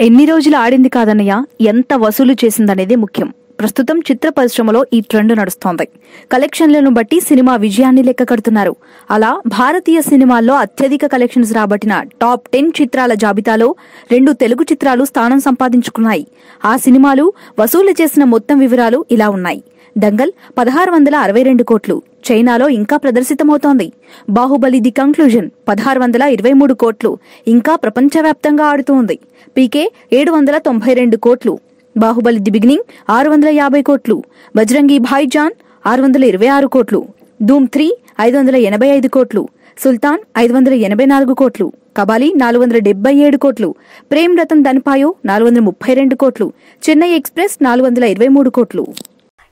ఎన్ని రోజులు ఆడింది కాదన్నయ్య? ఎంత వసూలు చేసిందనేది ముఖ్యం. ప్రస్తుతం చిత్ర పరిశ్రమలో ఈ ట్రెండ్ నడుస్తోంది. కలెక్షన్లను బట్టి సినిమా విజయాన్ని లెక్క కడుతున్నారు. అలా భారతీయ సినిమాల్లో అత్యధిక కలెక్షన్స్ రాబట్టిన టాప్ టెన్ చిత్రాల జాబితాలో రెండు తెలుగు చిత్రాలు స్థానం సంపాదించుకున్నాయి. ఆ సినిమాలు వసూలు చేసిన మొత్తం వివరాలు ఇలా ఉన్నాయి. దంగల్ పదహారు వందల అరవై రెండు కోట్లు. చైనాలో ఇంకా ప్రదర్శితమవుతోంది. బాహుబలి ది కంక్లూజన్ పదహారు వందల ఇరవై మూడు కోట్లు. ఇంకా ప్రపంచవ్యాప్తంగా ఆడుతోంది. పీకే ఏడు వందల తొంభై రెండు కోట్లు. బాహుబలి ది బిగినింగ్ ఆరు వందల యాభై కోట్లు. బజరంగి భాయ్జాన్ ఆరు వందల ఇరవై ఆరు కోట్లు. ధూమ్ త్రీ ఐదు వందల ఎనభై ఐదు కోట్లు. సుల్తాన్ ఐదు వందల ఎనభై నాలుగు కోట్లు. కబాలి నాలుగు వందల డెబ్బై ఏడు కోట్లు. ప్రేమ్ రతన్ ధన్పాయో నాలుగు వందల ముప్పై రెండు కోట్లు. చెన్నై ఎక్స్ప్రెస్ నాలుగు వందల ఇరవై మూడు కోట్లు.